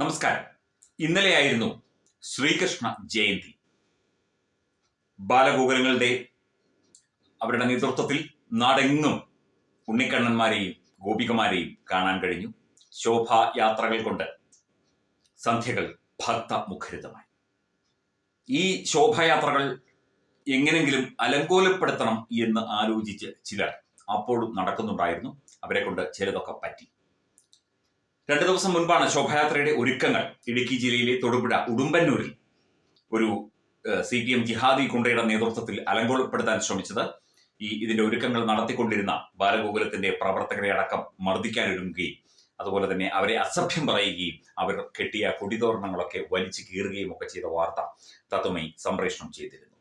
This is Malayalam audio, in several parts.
നമസ്കാരം. ഇന്നലെയായിരുന്നു ശ്രീകൃഷ്ണ ജയന്തി. ബാലഗോകുലങ്ങളുടെ അവരുടെ നേതൃത്വത്തിൽ നാടെങ്ങും ഉണ്ണിക്കണ്ണന്മാരെയും ഗോപികമാരെയും കാണാൻ കഴിഞ്ഞു. ശോഭായാത്രകൾ കൊണ്ട് സന്ധ്യകൾ ഭക്തമുഖരിതമായി. ഈ ശോഭായാത്രകൾ എങ്ങനെങ്കിലും അലങ്കോലപ്പെടുത്തണം എന്ന് ആലോചിച്ച് ചിലർ അപ്പോഴും നടക്കുന്നുണ്ടായിരുന്നു. അവരെ കൊണ്ട് ചിലതൊക്കെ പറ്റി. രണ്ടു ദിവസം മുൻപാണ് ശോഭായാത്രയുടെ ഒരുക്കങ്ങൾ ഇടുക്കി ജില്ലയിലെ തൊടുപുഴ ഉടുമ്പന്നൂരിൽ ഒരു സി പി എം ജിഹാദി കുണ്ടയുടെ നേതൃത്വത്തിൽ അലങ്കോലപ്പെടുത്താൻ ശ്രമിച്ചത്. ഈ ഇതിന്റെ ഒരുക്കങ്ങൾ നടത്തിക്കൊണ്ടിരുന്ന ബാലഗോകുലത്തിന്റെ പ്രവർത്തകരെ അടക്കം മർദ്ദിക്കാനൊരുങ്ങുകയും അതുപോലെ തന്നെ അവരെ അസഭ്യം പറയുകയും അവർ കെട്ടിയ കൊടിതോരണങ്ങളൊക്കെ വലിച്ചു കീറുകയും ഒക്കെ ചെയ്ത വാർത്ത തത്വമൈ സംപ്രേഷണം ചെയ്തിരുന്നു.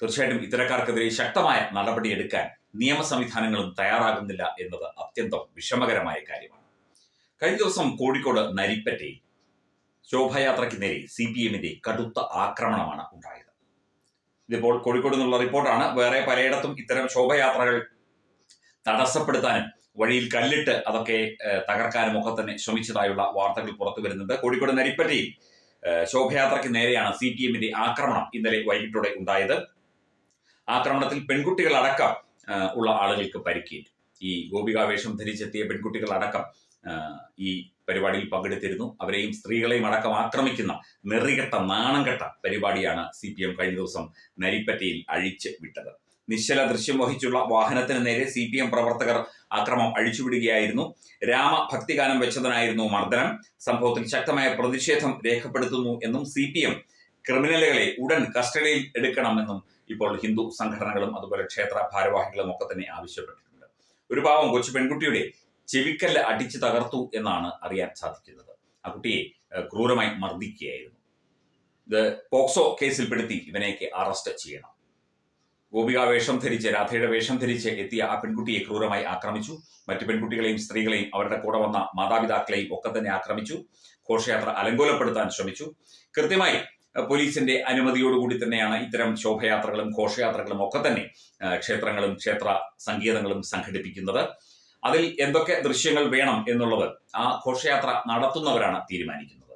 തീർച്ചയായിട്ടും ഇത്തരക്കാർക്കെതിരെ ശക്തമായ നടപടിയെടുക്കാൻ നിയമ സംവിധാനങ്ങളും തയ്യാറാകുന്നില്ല എന്നത് അത്യന്തം വിഷമകരമായ കാര്യമാണ്. കഴിഞ്ഞ ദിവസം കോഴിക്കോട് നരിപ്പറ്റയിൽ ശോഭായാത്രയ്ക്ക് നേരെ സി പി എമ്മിന്റെ കടുത്ത ആക്രമണമാണ് ഉണ്ടായത്. ഇതിപ്പോൾ കോഴിക്കോട് നിന്നുള്ള റിപ്പോർട്ടാണ്. വേറെ പലയിടത്തും ഇത്തരം ശോഭയാത്രകൾ തടസ്സപ്പെടുത്താനും വഴിയിൽ കല്ലിട്ട് അതൊക്കെ തകർക്കാനും ഒക്കെ തന്നെ ശ്രമിച്ചതായുള്ള വാർത്തകൾ പുറത്തു വരുന്നുണ്ട്. കോഴിക്കോട് നരിപ്പറ്റയിൽ ശോഭയാത്രയ്ക്ക് നേരെയാണ് സി പി എമ്മിന്റെ ആക്രമണം ഇന്നലെ വൈകിട്ടോടെ ഉണ്ടായത്. ആക്രമണത്തിൽ പെൺകുട്ടികളടക്കം ഉള്ള ആളുകൾക്ക് പരിക്കേറ്റു. ഈ ഗോപികാവേഷം ധരിച്ചെത്തിയ പെൺകുട്ടികളടക്കം ഈ പരിപാടിയിൽ പങ്കെടുത്തിരുന്നു. അവരെയും സ്ത്രീകളെയും അടക്കം ആക്രമിക്കുന്ന നെറികെട്ട നാണംകെട്ട പരിപാടിയാണ് സി പി എം കഴിഞ്ഞ ദിവസം നരിപ്പറ്റയിൽ അഴിച്ച് വിട്ടത്. നിശ്ചല ദൃശ്യം വഹിച്ചുള്ള വാഹനത്തിന് നേരെ സി പി എം പ്രവർത്തകർ അക്രമം അഴിച്ചുവിടുകയായിരുന്നു. രാമഭക്തിഗാനം വെച്ചതിനായിരുന്നു മർദ്ദനം. സംഭവത്തിൽ ശക്തമായ പ്രതിഷേധം രേഖപ്പെടുത്തുന്നു എന്നും സി പി എം ക്രിമിനലുകളെ ഉടൻ കസ്റ്റഡിയിൽ എടുക്കണമെന്നും ഇപ്പോൾ ഹിന്ദു സംഘടനകളും അതുപോലെ ക്ഷേത്ര ഭാരവാഹികളും ഒക്കെ തന്നെ ആവശ്യപ്പെട്ടിട്ടുണ്ട്. ഒരു പാവം കൊച്ചു പെൺകുട്ടിയുടെ ചെവിക്കല്ല് അടിച്ചു തകർത്തു എന്നാണ് അറിയാൻ സാധിക്കുന്നത്. ആ കുട്ടിയെ ക്രൂരമായി മർദ്ദിക്കുകയായിരുന്നു. ഇത് പോക്സോ കേസിൽപ്പെടുത്തി ഇവനെയൊക്കെ അറസ്റ്റ് ചെയ്യണം. ഗോപിക വേഷം ധരിച്ച് രാധയുടെ വേഷം ധരിച്ച് എത്തിയ ആ പെൺകുട്ടിയെ ക്രൂരമായി ആക്രമിച്ചു. മറ്റു പെൺകുട്ടികളെയും സ്ത്രീകളെയും അവരുടെ കൂടെ വന്ന മാതാപിതാക്കളെയും ഒക്കെ തന്നെ ആക്രമിച്ചു. ഘോഷയാത്ര അലങ്കോലപ്പെടുത്താൻ ശ്രമിച്ചു. കൃത്യമായി പോലീസിന്റെ അനുമതിയോടുകൂടി തന്നെയാണ് ഇത്തരം ശോഭയാത്രകളും ഘോഷയാത്രകളും ഒക്കെ തന്നെ ക്ഷേത്രങ്ങളും ക്ഷേത്ര സംഗീതങ്ങളും സംഘടിപ്പിക്കുന്നത്. അതിൽ എന്തൊക്കെ ദൃശ്യങ്ങൾ വേണം എന്നുള്ളത് ആ ഘോഷയാത്ര നടത്തുന്നവരാണ് തീരുമാനിക്കുന്നത്.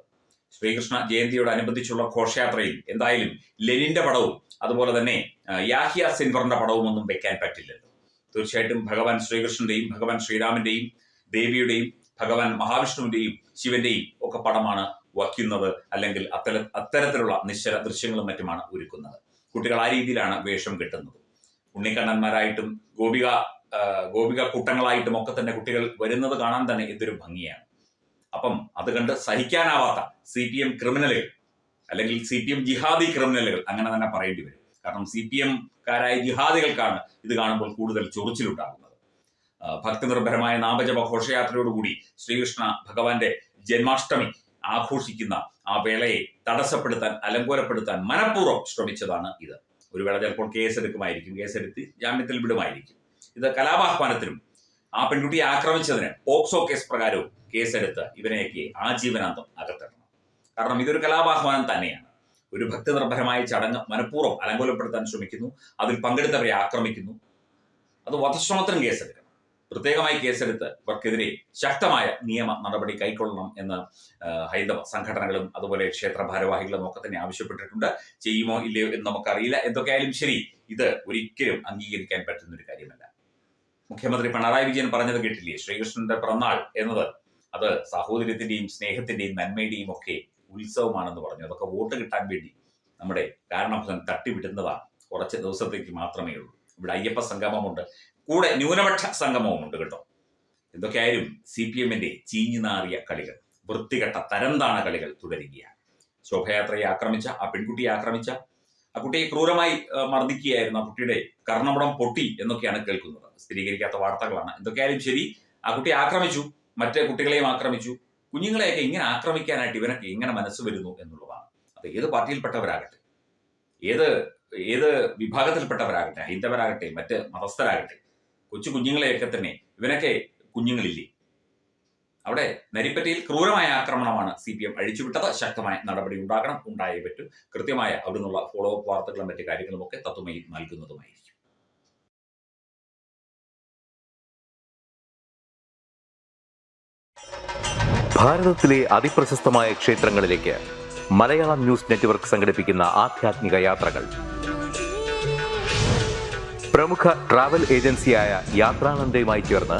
ശ്രീകൃഷ്ണ ജയന്തിയോടനുബന്ധിച്ചുള്ള ഘോഷയാത്രയിൽ എന്തായാലും ലെനിന്റെ പടവും അതുപോലെ തന്നെ യാഹിയ സിൻവറിന്റെ പടവും ഒന്നും വെക്കാൻ പറ്റില്ലല്ലോ. തീർച്ചയായിട്ടും ഭഗവാൻ ശ്രീകൃഷ്ണന്റെയും ഭഗവാൻ ശ്രീരാമന്റെയും ദേവിയുടെയും ഭഗവാൻ മഹാവിഷ്ണുവിന്റെയും ശിവന്റെയും ഒക്കെ പടമാണ് വയ്ക്കുന്നത് അല്ലെങ്കിൽ അത്തര അത്തരത്തിലുള്ള നിശ്ചല ദൃശ്യങ്ങളും മറ്റുമാണ് ഒരുക്കുന്നത്. കുട്ടികൾ ആ രീതിയിലാണ് വേഷം കെട്ടുന്നത്. ഉണ്ണിക്കണ്ണന്മാരായിട്ടും ഗോപിക ഗോപിക കൂട്ടങ്ങളായിട്ടും ഒക്കെ തന്നെ കുട്ടികൾ വരുന്നത് കാണാൻ തന്നെ ഇതൊരു ഭംഗിയാണ്. അപ്പം അത് കണ്ട് സഹിക്കാനാവാത്ത സി പി എം ക്രിമിനലുകൾ അല്ലെങ്കിൽ സി പി എം ജിഹാദി ക്രിമിനലുകൾ അങ്ങനെ തന്നെ പറയേണ്ടി വരും. കാരണം സി പി എം കാരായ ജിഹാദികൾക്കാണ് ഇത് കാണുമ്പോൾ കൂടുതൽ ചൊറിച്ചിലുണ്ടാകുന്നത്. ഭക്തി നിർഭരമായ നാമജപ ഘോഷയാത്രയോടുകൂടി ശ്രീകൃഷ്ണ ഭഗവാന്റെ ജന്മാഷ്ടമി ആഘോഷിക്കുന്ന ആ വേളയെ തടസ്സപ്പെടുത്താൻ അലങ്കോലപ്പെടുത്താൻ മനഃപൂർവം ശ്രമിച്ചതാണ് ഇത്. ഒരു വേള ചിലപ്പോൾ കേസെടുക്കുമായിരിക്കും. കേസെടുത്ത് ജാമ്യത്തിൽ വിടുമായിരിക്കും. ഇത് കലാപാഹ്വാനത്തിനും ആ പെൺകുട്ടിയെ ആക്രമിച്ചതിന് പോക്സോ കേസ് പ്രകാരവും കേസെടുത്ത് ഇവനെയൊക്കെ ആജീവനാന്തം അകത്തിടണം കാരണം ഇതൊരു കലാപാഹ്വാനം തന്നെയാണ്. ഒരു ഭക്തി നിർഭരമായ ചടങ്ങ് മനഃപൂർവം അലങ്കോലപ്പെടുത്താൻ ശ്രമിക്കുന്നു അതിൽ പങ്കെടുത്തവരെ ആക്രമിക്കുന്നു. അത് വധശ്രമത്തിനും കേസെടുക്കണം. പ്രത്യേകമായി കേസെടുത്ത് ഇവർക്കെതിരെ ശക്തമായ നിയമ നടപടി കൈക്കൊള്ളണം എന്ന് ഹൈന്ദവ സംഘടനകളും അതുപോലെ ക്ഷേത്ര ഭാരവാഹികളും ഒക്കെ തന്നെ ആവശ്യപ്പെട്ടിട്ടുണ്ട്. ചെയ്യുമോ ഇല്ലയോ എന്ന് നമുക്കറിയില്ല. എന്തൊക്കെയായാലും ശരി ഇത് ഒരിക്കലും അംഗീകരിക്കാൻ പറ്റുന്ന ഒരു കാര്യമല്ല. മുഖ്യമന്ത്രി പിണറായി വിജയൻ പറഞ്ഞത് കേട്ടില്ലേ? ശ്രീകൃഷ്ണന്റെ പിറന്നാൾ എന്നത്. അത് സാഹോദര്യത്തിന്റെയും സ്നേഹത്തിന്റെയും നന്മയുടെയും ഒക്കെ ഉത്സവമാണെന്ന് പറഞ്ഞു. അതൊക്കെ വോട്ട് കിട്ടാൻ വേണ്ടി നമ്മുടെ കാരണഭവൻ തട്ടിവിടുന്നതാണ്. കുറച്ച് ദിവസത്തേക്ക് മാത്രമേ ഉള്ളൂ. ഇവിടെ അയ്യപ്പ സംഗമമുണ്ട്. കൂടെ ന്യൂനപക്ഷ സംഗമവുമുണ്ട് കേട്ടോ. എന്തൊക്കെയായാലും സി പി എമ്മിന്റെ ചീഞ്ഞുനാറിയ കളികൾ വൃത്തികെട്ട തരംതാണ കളികൾ തുടരുകയാണ്. ശോഭയാത്രയെ ആക്രമിച്ച ആ പെൺകുട്ടിയെ ആക്രമിച്ച ആ കുട്ടിയെ ക്രൂരമായി മർദ്ദിക്കുകയായിരുന്നു ആ കുട്ടിയുടെ കർണപടം പൊട്ടി എന്നൊക്കെയാണ് കേൾക്കുന്നത്. സ്ഥിരീകരിക്കാത്ത വാർത്തകളാണ്. എന്തൊക്കെയായാലും ശരി ആ കുട്ടിയെ ആക്രമിച്ചു മറ്റേ കുട്ടികളെയും ആക്രമിച്ചു. കുഞ്ഞുങ്ങളെയൊക്കെ ഇങ്ങനെ ആക്രമിക്കാനായിട്ട് ഇവനൊക്കെ എങ്ങനെ മനസ്സ് വരുന്നു എന്നുള്ളതാണ്. അത് ഏത് പാർട്ടിയിൽപ്പെട്ടവരാകട്ടെ ഏത് ഏത് വിഭാഗത്തിൽപ്പെട്ടവരാകട്ടെ ഹൈന്ദവരാകട്ടെ മറ്റ് മതസ്ഥരാകട്ടെ കൊച്ചു കുഞ്ഞുങ്ങളെയൊക്കെ തന്നെ ഇവനൊക്കെ കുഞ്ഞുങ്ങളില്ലേ? അവിടെ നരിപ്പറ്റയിൽ ക്രൂരമായ ആക്രമണമാണ് സി പി എം അഴിച്ചുവിട്ടത്. ശക്തമായ നടപടി ഉണ്ടാകണം ഉണ്ടായേ പറ്റൂ. കൃത്യമായ അവിടെ നിന്നുള്ള ഫോളോ അപ്പ് വാർത്തകളും മറ്റു കാര്യങ്ങളും ഒക്കെ തത്വമയിൽ നൽകുന്നതുമായിരിക്കും. ഭാരതത്തിലെ അതിപ്രശസ്തമായ ക്ഷേത്രങ്ങളിലേക്ക് മലയാളം ന്യൂസ് നെറ്റ്വർക്ക് സംഘടിപ്പിക്കുന്ന ആധ്യാത്മിക യാത്രകൾ. പ്രമുഖ ട്രാവൽ ഏജൻസിയായ യാത്രാനന്ദയുമായി ചേർന്ന്